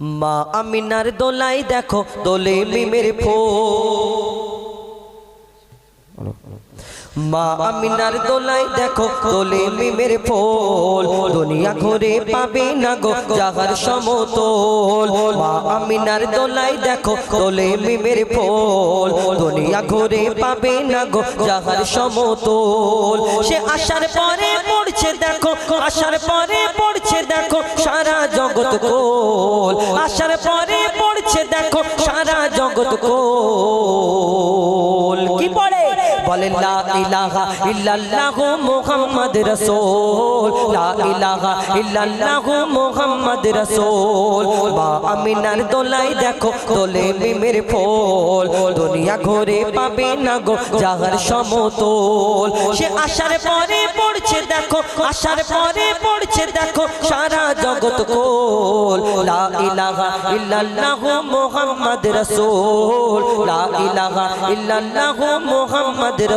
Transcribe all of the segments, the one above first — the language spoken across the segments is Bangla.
মা আমিনার দোলাই দেখো দোলে মিমের ফো মা আমিনার দোলাই দেখো ফোল। দুনিয়া ঘুরে পাবে না আমিনার দোলাই দেখো দোলে মিমের ফোল। দুনিয়া ঘুরে পাবে না গো জাহার সমতল। সে আসার পরে পড়ছে দেখো আসার পরে পড়ছে দেখো সারা জগৎ কোল। আসার পরে পড়ছে দেখো সারা জগৎ কোল। লা ইলাহা ইল্লাল্লাহু মুহাম্মদ রাসূল। লা ইলাহা ইল্লাল্লাহু মুহাম্মদ রাসূল। মা আমিনার দোলাই দেখো, দোলে মিমের ফল। দুনিয়া ঘুরে পাবে না গো জাহার সমতল। সে আসার পরে পড়ছে দেখো আসার পরে পড়ছে দেখো সারা জগৎ কোল। লা ইলাহা ইল্লাল্লাহু মুহাম্মদ রাসূল। লা ইলাহা ইল্লাল্লাহু মুহাম্মদ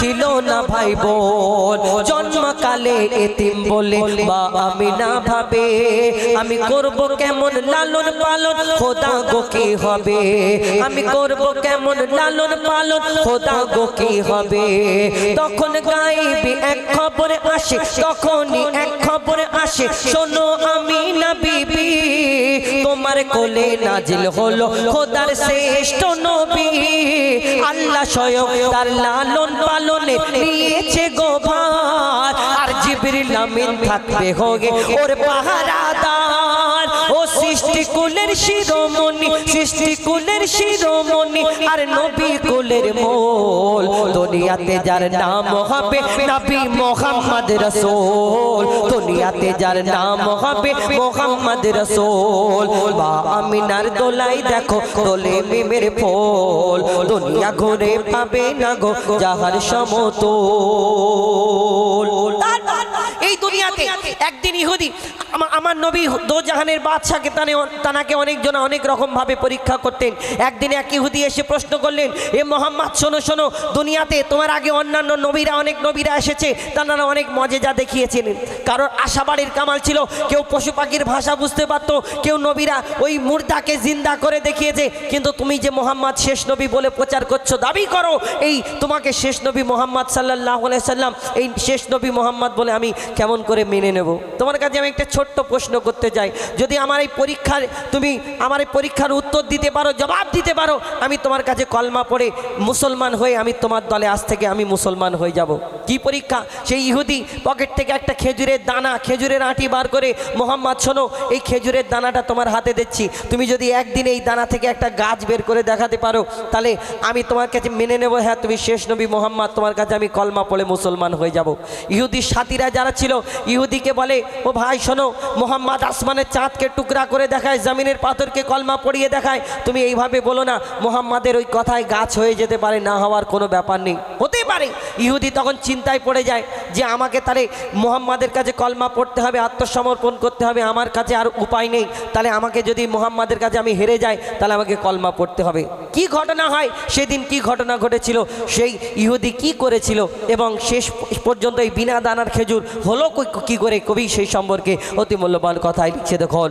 ছিল না ভাই বোন জন্মকালে এতিম বলে মা আমিনা ভাবে, আমি করব কেমন লালন পালন, খোদা গো কি হবে? আমি করব কেমন লালন পালন, খোদা গো কি হবে? তখন গাইবি এক খবরে আসে, তখনই এক খবরে আসে, শোনো আমি না কোলে নাজিল হলো খোদার শ্রেষ্ঠ নবী। আল্লাহ স্বয়ং তার লালন পালনে নিয়েছে গো ভার। আর জিবরিল আমিন থাকবে হোগে। ওর পাহারাদার, ও সৃষ্টি কুলের শিরোমণি, সৃষ্টি কুলের শিরোমণি, আর নবী কুলের মোল। দুনিয়াতে যার নাম হবে নবী মোহাম্মদ রসুল। দুনিয়াতে যার নাম হবে মোহাম্মদ রসুল। বা আমিনার দোলাই দেখো, দোলে মিমের ফল। দুনিয়া ঘুরে পাবে না গো, যাহার সমতল। দুনিয়াতে একদিন ইহুদি আমার নবী দো জাহানের বাদশাকে তানে তানাকে অনেকজন অনেক রকম ভাবে পরীক্ষা করতেন। একদিন এক ইহুদি এসে প্রশ্ন করলেন, এ মোহাম্মদ, শোনো শোনো, দুনিয়াতে তোমার আগে অন্যান্য নবীরা, অনেক নবীরা এসেছে তারা অনেক মজেজা দেখিয়েছিলেন কারোর আশাবাড়ির কামাল ছিল, কেউ পশু পাখির ভাষা বুঝতে পারতো, কেউ নবীরা ওই মুর্দাকে জিন্দা করে দেখিয়েছে, কিন্তু তুমি যে মোহাম্মদ শেষ নবী বলে প্রচার করছ, দাবি করো, এই তোমাকে শেষ নবী মোহাম্মদ সাল্লাহ সাল্লাম এই শেষ নবী মোহাম্মদ বলে আমি কেমন করে মেনে নেব? তোমার কাছে আমি একটা ছোট্ট প্রশ্ন করতে চাই যদি আমার এই পরীক্ষার, তুমি আমার এই পরীক্ষার উত্তর দিতে পারো, জবাব দিতে পারো, আমি তোমার কাছে কলমা পড়ে মুসলমান হয়ে আমি তোমার দলে আজ থেকে আমি মুসলমান হয়ে যাব। কি পরীক্ষা? সেই ইহুদি পকেট থেকে একটা খেজুরের দানা, খেজুরের আঁটি বার করে, মোহাম্মদ, শোনো, এই খেজুরের দানাটা তোমার হাতে দিচ্ছি। তুমি যদি একদিন এই দানা থেকে একটা গাছ বের করে দেখাতে পারো, তাহলে আমি তোমার কাছে মেনে নেব হ্যাঁ তুমি শেষ নবী মোহাম্মদ, তোমার কাছে আমি কলমা পড়ে মুসলমান হয়ে যাব। ইহুদির সাথীরা যারা ছিল, ইহুদিকে বলে, ও ভাই, শোনো মোহাম্মদ আসমানের চাঁদকে টুকরা করে দেখায়, জমিনের পাথরকে কলমা পড়িয়ে দেখায়। তুমি এইভাবে বলো না, মোহাম্মদের ওই কথায় গাছ হয়ে যেতে পারে, না হওয়ার কোনো ব্যাপার নেই। হতেই পারে, ইহুদি তখন চিন্তায় পড়ে যায় যে আমাকে তাহলে মোহাম্মদের কাছে কলমা পড়তে হবে, আত্মসমর্পণ করতে হবে, আমার কাছে আর উপায় নেই। তাহলে আমাকে যদি মোহাম্মদের কাছে আমি হেরে যাই, তাহলে আমাকে কলমা পড়তে হবে। কি ঘটনা হয়? সেদিন কি ঘটনা ঘটেছিল? সেই ইহুদি কি করেছিল? এবং শেষ পর্যন্ত এই বিনা দানার খেজুর হলো কি করে? কবি সেই সম্পর্কে অতি মূল্যবান কথাই লিখছে দেখুন।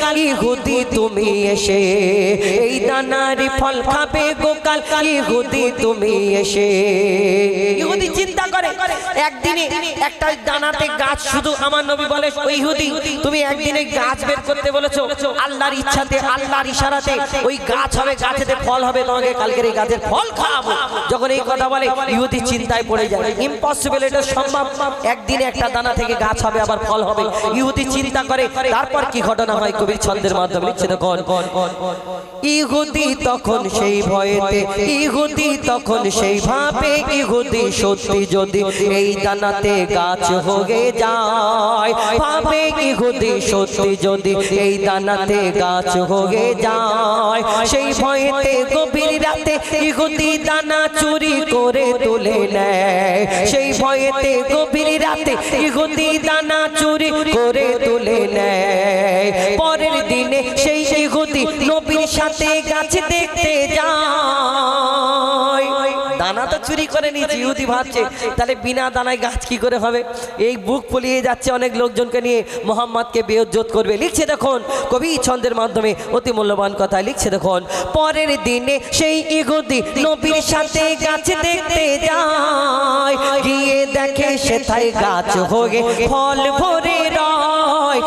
ইহুদি তুমি এসে? এই দানারি ফল খাবে গোকাল ইহুদি তুমি এসে। ইহুদি চিন্তা করে একদিনে একটা দানাতে গাছ শুধু আমার নবী বলে ওই ইহুদি তুমি একদিনে গাছ বের করতে বলেছ আল্লাহর ইচ্ছাতে আল্লাহর ইশারাতে ওই গাছ হবে গাছেতে ফল হবে তোমাকে কালকের এই গাছের ফল খাওয়াবো যখন এই কথা বলে ইহুদি চিন্তায় পড়ে যায়। ইম্পসিবল এটা সম্ভব একদিনে একটা দানা থেকে গাছ হবে আবার ফল হবে। ইহুদি চিন্তা করে তারপর কি ঘটনা হয় কবির ছন্দের মাধ্যমে লিখছে তখন ইহুদি তখন সেই ভয়েতে ইহুদি তখন সেই ভাবে ইহুদি সত্যি যদি এই দানাতে গাছ হয়ে যায় ভাবে ইহুদি সত্যি যদি এই দানাতে গাছ হয়ে যায় সেই ভয়েতে গভীর রাতে ইহুদি দানা চুরি করে তুলে নেয় সেই ভয়েতে গভীর রাতে ইহুদি দানা চুরি করে তুলে নেয়। পরের দিনে সেই ইহুদি নবীর সাথে গাছ দেখতে যায়। দানা তো চুরি করে ইহুদি ভাবছে, তাহলে বিনা দানায় গাছ কি করে হবে? এই বুক পলিয়ে যাচ্ছে অনেক লোকজনকে নিয়ে, মোহাম্মদকে বেয়জ্জত করবে। লিখছে দেখুন, কবি ছন্দের মাধ্যমে অতি মূল্যবান কথা লিখছে দেখুন, পরের দিনে সেই ইহুদি নবীর সাথে গাছ দেখতে যায়। গিয়ে দেখে সেথায় গাছ হয়ে, ফল ভরে রয়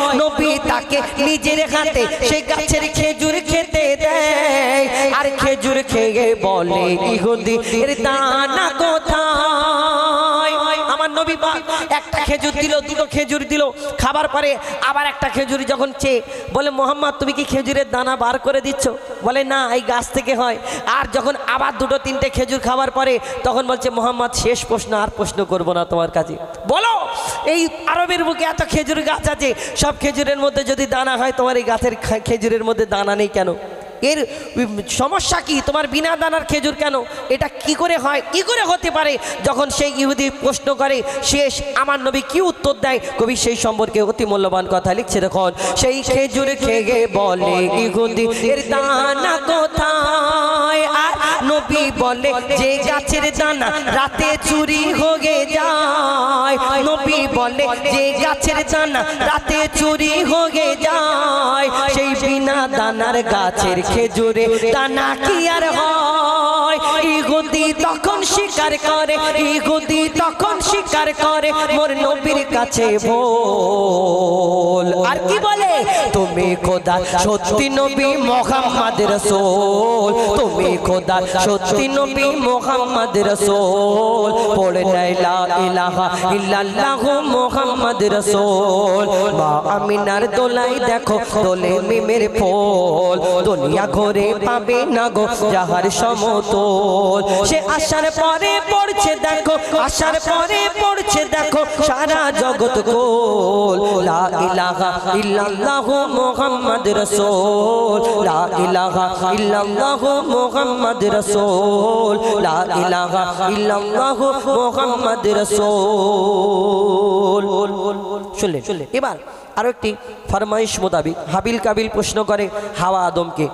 হাতে সেই গাছের খেজুর খেতে দেয়। আর খেজুর খেয়ে বলে দানা কোথায়? আমার নবী একটা খেজুর দিল, দুটো খেজুর দিল। খাবার পরে আবার একটা খেজুর যখন চেয়ে, বলে, মোহাম্মদ, তুমি কি খেজুরের দানা বার করে দিচ্ছ? বলে, না, এই গাছ থেকে হয়। আর যখন আবার দুটো, তিনটে খেজুর খাবার পরে, তখন বলছে, মোহাম্মদ, শেষ প্রশ্ন, আর প্রশ্ন করব না তোমার কাছে। বলো এই আরবের বুকে এত খেজুর গাছ আছে, সব খেজুরের মধ্যে যদি দানা হয়, তোমার এই গাছের খেজুরের মধ্যে দানা নেই কেন? এর সমস্যা কি? তোমার বিনা দানার খেজুর কেন? এটা কি করে হয়? কি করে হতে পারে? যখন সেই ইহুদি প্রশ্ন করে, শেষ, আমার নবী কি উত্তর দেয়? কবি সেই সম্পর্কে অতি মূল্যবান কথা লিখছে। দেখুন, সেই খেজুর খেয়ে বলে ইহুদি, এর দানা নবী বলে, যে গাছের দানা রাতে চুরি হয়ে যায়। নবী বলে, যে গাছের দানা রাতে চুরি হয়ে যায়, সেই বিনা দানার গাছের খেজুরে দানা কি আর হয়? ইহুদি তখন স্বীকার করে, ইহুদি তখন স্বীকার করে, মোর নবীর কাছে ভোল। আর কি বলে, তুমি খোদা সত্যি নবী মোহাম্মদ রসুল। তুমি খোদা সত্যি নবী মোহাম্মদ রসুল, পড়ে লা ইলাহা ইল্লাল্লাহ মোহাম্মদ রসুল। মা আমিনার দোলাই দেখো, দোলে মিমের ফল। দুনিয়া ঘরে পাবে না গো যাহার সমতল। সে আসার পরে পড়ছে দেখো আসার পরে পড়ছে দেখো, সারা জগৎ কোল। লা ইলাহা ইল্লাল্লাহ মুহাম্মদ রাসূল। লা ইলাহা ইল্লাল্লাহ মুহাম্মদ রাসূল। লা ইলাহা ইল্লাল্লাহ মুহাম্মদ রাসূল। শুনলেন? এবার আরও একটি ফরমাইশ মোতাবিক হাবিল কাবিল প্রশ্ন করে হাওয়া আদমকে।